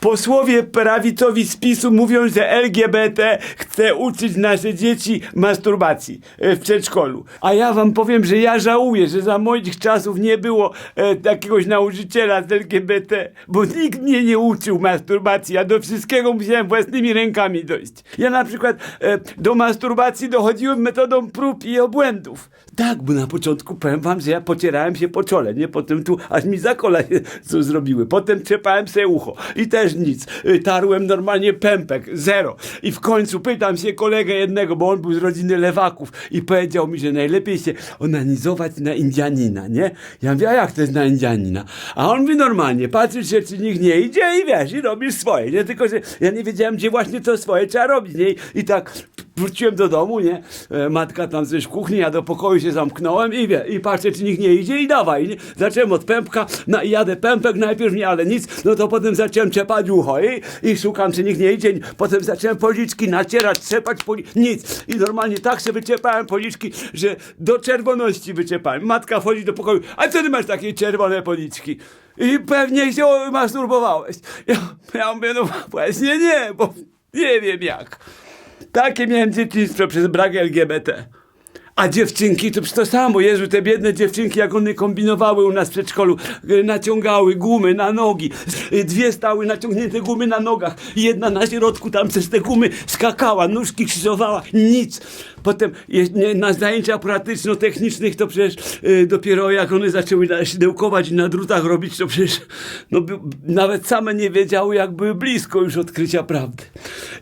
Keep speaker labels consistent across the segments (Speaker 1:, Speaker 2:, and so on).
Speaker 1: Posłowie prawicowi z PiSu mówią, że LGBT chce uczyć nasze dzieci masturbacji e, w przedszkolu. A ja wam powiem, że ja żałuję, że za moich czasów nie było e, jakiegoś nauczyciela z LGBT, bo nikt mnie nie uczył masturbacji. Ja do wszystkiego musiałem własnymi rękami dojść. Ja na przykład e, do masturbacji dochodziłem metodą prób i obłędów. Tak, bo na początku powiem wam, że ja pocierałem się po czole, nie? Potem tu aż mi za kola się co zrobiły. Potem trzepałem sobie ucho i też nic. Y, Tarłem normalnie pępek, zero. I w końcu pytam się kolegę jednego, bo on był z rodziny lewaków i powiedział mi, że najlepiej się onanizować na Indianina, nie? Ja mówię, a jak to jest na Indianina? A on mówi normalnie, patrzysz się, czy nikt nie idzie i wiesz, i robisz swoje, nie? Tylko, że ja nie wiedziałem, gdzie właśnie to swoje trzeba robić, nie? I tak wróciłem do domu, nie? E, Matka tam coś w kuchni, ja do pokoju się zamknąłem i wie, i patrzę, czy nikt nie idzie i dawaj. Nie? Zacząłem od pępka, i jadę pępek, najpierw nie, ale nic, no to potem zacząłem czepać ucho i, i szukam, czy nikt nie idzie. Potem zacząłem policzki nacierać, trzepać poli... nic. I normalnie tak sobie wyczepałem policzki, że do czerwoności wyczepałem. Matka wchodzi do pokoju, a co ty masz takie czerwone policzki? I pewnie się masturbowałeś. Ja, ja mówię, no właśnie nie, bo nie wiem jak. Takie miałem dzieciństwo przez brak LGBT. A dziewczynki to przecież to samo. Jezu, te biedne dziewczynki, jak one kombinowały u nas w przedszkolu. e, Naciągały gumy na nogi. E, Dwie stały naciągnięte gumy na nogach. Jedna na środku tam przez te gumy skakała, nóżki krzyżowała. Nic. Potem na zajęciach praktyczno-technicznych to przecież e, dopiero jak one zaczęły szydełkować i na drutach robić, to przecież no, nawet same nie wiedziały, jak były blisko już odkrycia prawdy.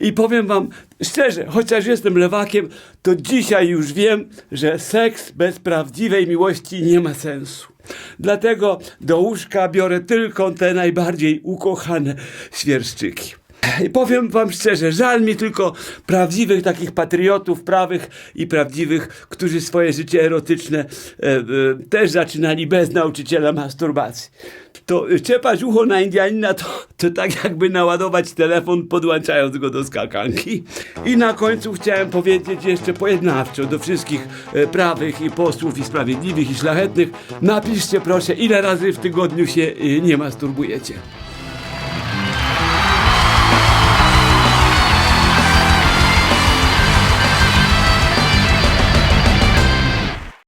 Speaker 1: I powiem wam szczerze, chociaż jestem lewakiem, to dzisiaj już wiem, że seks bez prawdziwej miłości nie ma sensu. Dlatego do łóżka biorę tylko te najbardziej ukochane świerszczyki. I powiem wam szczerze, żal mi tylko prawdziwych takich patriotów prawych i prawdziwych, którzy swoje życie erotyczne e, e, też zaczynali bez nauczyciela masturbacji. To czepać ucho na Indianina to, to tak jakby naładować telefon podłączając go do skakanki. I na końcu chciałem powiedzieć jeszcze pojednawczo do wszystkich e, prawych i posłów i sprawiedliwych i szlachetnych. Napiszcie proszę ile razy w tygodniu się e, nie masturbujecie.